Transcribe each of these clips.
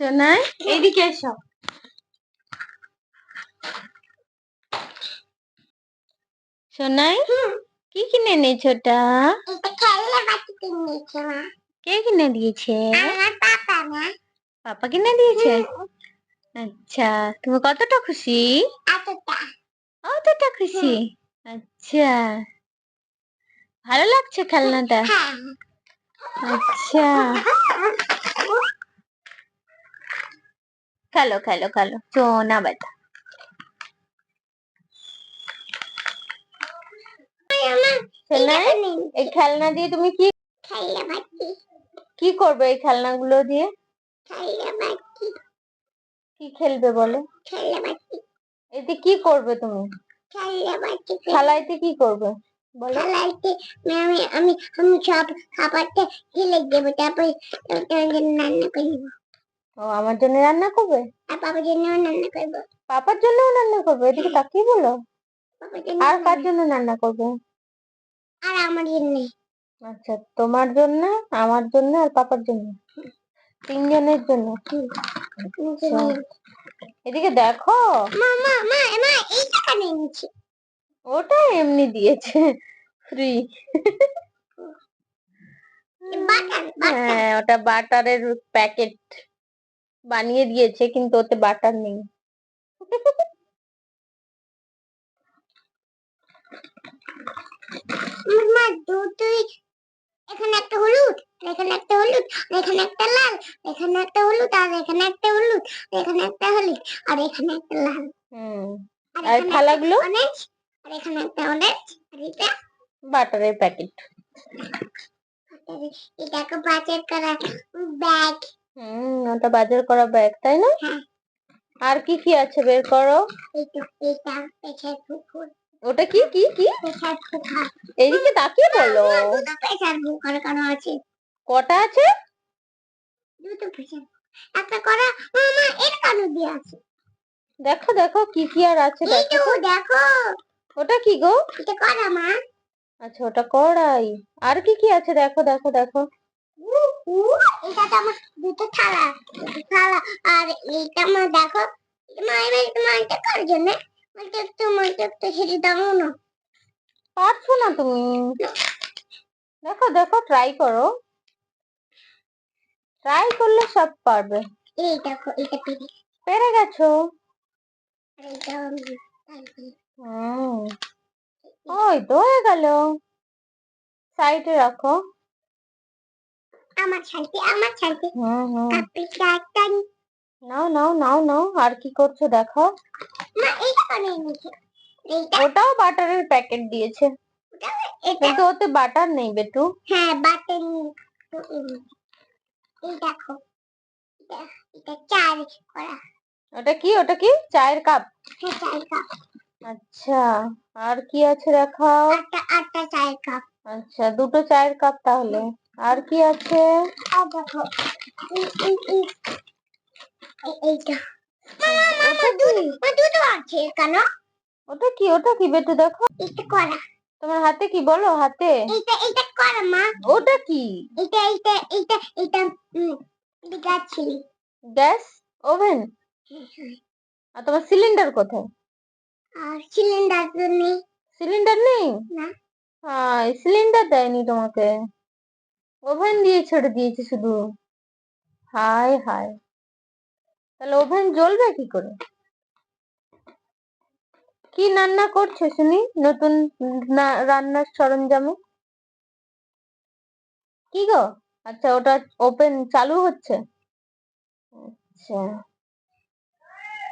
সোনাই এদিকে এসো। সোনাই কি কিনে এনেছো ওটা কে কিনে দিয়েছে? পাপা কিনে দিয়েছে? আচ্ছা তুমি কতটা খুশি? অতটা খুশি? আচ্ছা। ভালো লাগছে খেলনাটা? হ্যাঁ। আচ্ছা। খেলো খেলো খেলো। সোনা বেটা। এই খেলনা দিয়ে তুমি কি কি করবে এই দিয়ে? কি খেলবে বলো? এতে কি করবে তুমি? খেলাইতে কি করবে? আমি আমি আমি সব খাবারটা খেলে দেবো, তারপরে রান্না করব ও আমার জন্য রান্না করবে? আর বাবার জন্য রান্না করব। পাপার জন্য রান্না করবে? এদিকে তাকিয়ে বলো। আর কার জন্য রান্না করবে? আর আমার জন্য। আচ্ছা তোমার জন্য আমার জন্য আর পাপার জন্য? তিনজনের জন্য? আচ্ছা। এদিকে দেখো। মা মা মা ওটা এমনি দিয়েছে ফ্রি হ্যাঁ ওটা বাটারের প্যাকেট বানিয়ে দিয়েছে কিন্তু ওতে বাটার নেই। দুটোই এখানে একটা হলুদ এখানে একটা হলুদ এখানে একটা লাল এখানে একটা হলুদ আর এখানে একটা হলুদ এখানে একটা হলুদ আর এখানে একটা লাল। হুম। আর থালাগুলো? অরেঞ্জ আর এখানে একটা অরেঞ্জ আর এটা বাটারের প্যাকেট এটা একটা বাজার করা ব্যাগ হুম ওটা বাজার করা ব্যাগ তাই না? হ্যাঁ। আর কি কি আছে বের করো? ওটা কি কি কি? এদিকে তাকিয়ে বলো। করা আছে? কটা আছে? একটা করা মামা এর কালো দিয়ে আছে? দেখো দেখো কি কি আর আছে দেখো ওটা কি গো? এটা করা মা। আচ্ছা ওটা কড়াই। আর কি কি আছে দেখো দেখো দেখো। এটা আমার দুটো থালা থালা। আর এইটা আমার দেখো মা এবার এটা কার জন্য? বলতে তোমার একটু সেটা দাও না পারছ না তুমি? দেখো দেখো ট্রাই করো। ট্রাই করলে সব পারবে। এই দেখো এটা পেরে পেরে গেছো? ওই তো হয়ে গেল। সাইডে রাখো। আমার ছালতে আমার ছালতে হুম হুম আপনি নাও নাও নাও নাও আর কি করছ দেখো। মা নিয়েছে ওটাও বাটারের প্যাকেট দিয়েছে। কিন্তু ওতে বাটার নেই বেটু। হ্যাঁ বাটন এই দেখো। এটা এটা চার করা। ওটা কি? ওটা কি? চায়ের কাপ? হ্যাঁ কাপ। আচ্ছা আর কি আছে দেখাও? আটটা আটটা চার কাপ। আচ্ছা দুটো চায়ের কাপ তাহলে। আর কি আছে? আর দেখো এইটা। আছে কেন ওটা কি? ওটা কি বেটু দেখো। এটা করা তোমার হাতে কি? বলো হাতে। করা মা। ওটা কি? এটা গ্যাস? ওভেন? আর তোমার সিলিন্ডার কোথায়? আর সিলিন্ডার তো নেই। সিলিন্ডার নেই? না। হ্যাঁ সিলিন্ডার দেয়নি তোমাকে। ওভেন দিয়ে ছেড়ে দিয়েছে শুধু। হায় হায়। তাহলে ওভেন জ্বলবে কি করে? কি রান্না করছ শুনি? নতুন রান্নার সরঞ্জামে? কি গো? আচ্ছা ওটা ওপেন চালু হচ্ছে? আচ্ছা।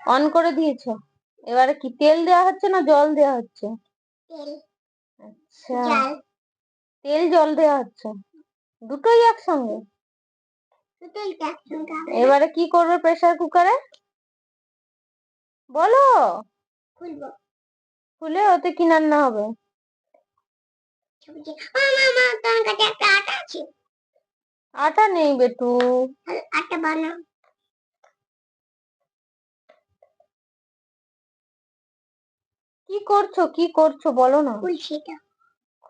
অন করে দিয়েছ? এবারে কি তেল দেওয়া হচ্ছে না জল দেওয়া হচ্ছে? তেল। আচ্ছা। তেল জল দেওয়া হচ্ছে? দুটোই একসঙ্গে। এবারে কি করবে প্রেসার কুকারে বলো। খুলে ওতে কি রান্না হবে? আটা নেই বেটু। আটা বানাও। কি করছ? কি করছ? বলো না।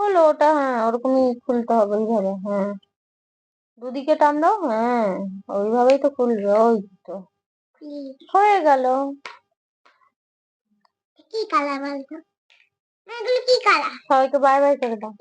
খোলো ওটা হ্যাঁ ওরকমই খুলতে হবে ওইভাবে হ্যাঁ। দুদিকে টান দাও হ্যাঁ ওইভাবেই তো খুলবে ওই তো। হয়ে গেল। কি কালার বলতো? এগুলো কি কালার? সবাইকে বাই বাই করে দাও।